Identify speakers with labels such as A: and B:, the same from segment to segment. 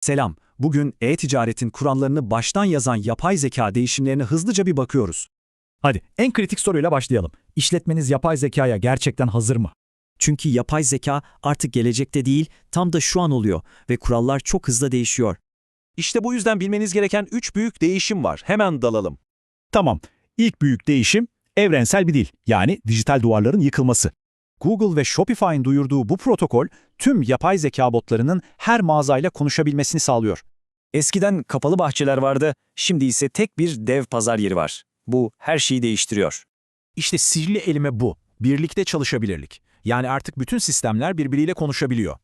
A: Selam, bugün e-ticaretin kurallarını baştan yazan yapay zeka değişimlerine hızlıca bir bakıyoruz.
B: Hadi en kritik soruyla başlayalım. İşletmeniz yapay zekaya gerçekten hazır mı?
C: Çünkü yapay zeka artık gelecekte değil, tam da şu an oluyor ve kurallar çok hızlı değişiyor.
D: İşte bu yüzden bilmeniz gereken 3 büyük değişim var. Hemen dalalım.
B: Tamam. İlk büyük değişim evrensel bir dil yani dijital duvarların yıkılması. Google ve Shopify'in duyurduğu bu protokol tüm yapay zeka botlarının her mağazayla konuşabilmesini sağlıyor.
E: Eskiden kapalı bahçeler vardı, şimdi ise tek bir dev pazar yeri var. Bu her şeyi değiştiriyor.
F: İşte sihirli elime bu. Birlikte çalışabilirlik. Yani artık bütün sistemler birbiriyle konuşabiliyor.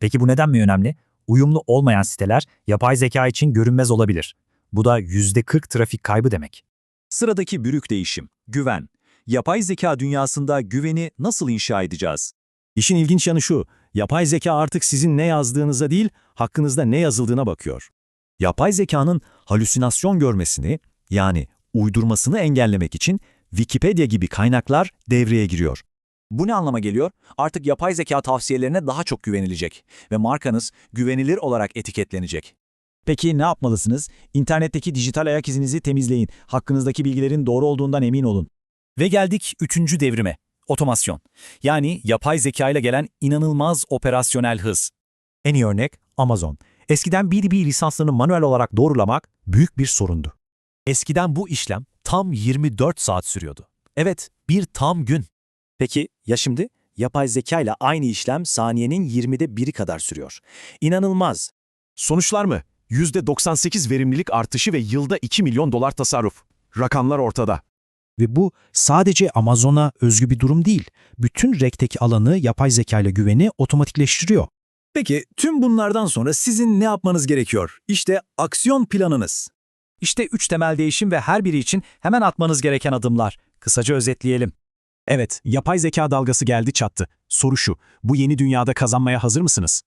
G: Peki bu neden mi önemli? Uyumlu olmayan siteler yapay zeka için görünmez olabilir. Bu da %40 trafik kaybı demek.
A: Sıradaki büyük değişim, güven. Yapay zeka dünyasında güveni nasıl inşa edeceğiz? İşin ilginç yanı şu, yapay zeka artık sizin ne yazdığınıza değil, hakkınızda ne yazıldığına bakıyor. Yapay zekanın halüsinasyon görmesini, yani uydurmasını engellemek için Wikipedia gibi kaynaklar devreye giriyor.
D: Bu ne anlama geliyor? Artık yapay zeka tavsiyelerine daha çok güvenilecek ve markanız güvenilir olarak etiketlenecek.
F: Peki ne yapmalısınız? İnternetteki dijital ayak izinizi temizleyin. Hakkınızdaki bilgilerin doğru olduğundan emin olun.
B: Ve geldik üçüncü devrime. Otomasyon. Yani yapay zeka ile gelen inanılmaz operasyonel hız. En iyi örnek Amazon. Eskiden B2B lisanslarını manuel olarak doğrulamak büyük bir sorundu. Eskiden bu işlem tam 24 saat sürüyordu. Evet, bir tam gün.
E: Peki ya şimdi? Yapay zeka ile aynı işlem saniyenin 20'de biri kadar sürüyor. İnanılmaz.
F: Sonuçlar mı? %98 verimlilik artışı ve yılda 2 milyon dolar tasarruf. Rakamlar ortada.
H: Ve bu sadece Amazon'a özgü bir durum değil. Bütün rekteki alanı yapay zeka ile güveni otomatikleştiriyor.
A: Peki tüm bunlardan sonra sizin ne yapmanız gerekiyor? İşte aksiyon planınız.
B: İşte üç temel değişim ve her biri için hemen atmanız gereken adımlar. Kısaca özetleyelim.
F: Evet, yapay zeka dalgası geldi çattı. Soru şu, bu yeni dünyada kazanmaya hazır mısınız?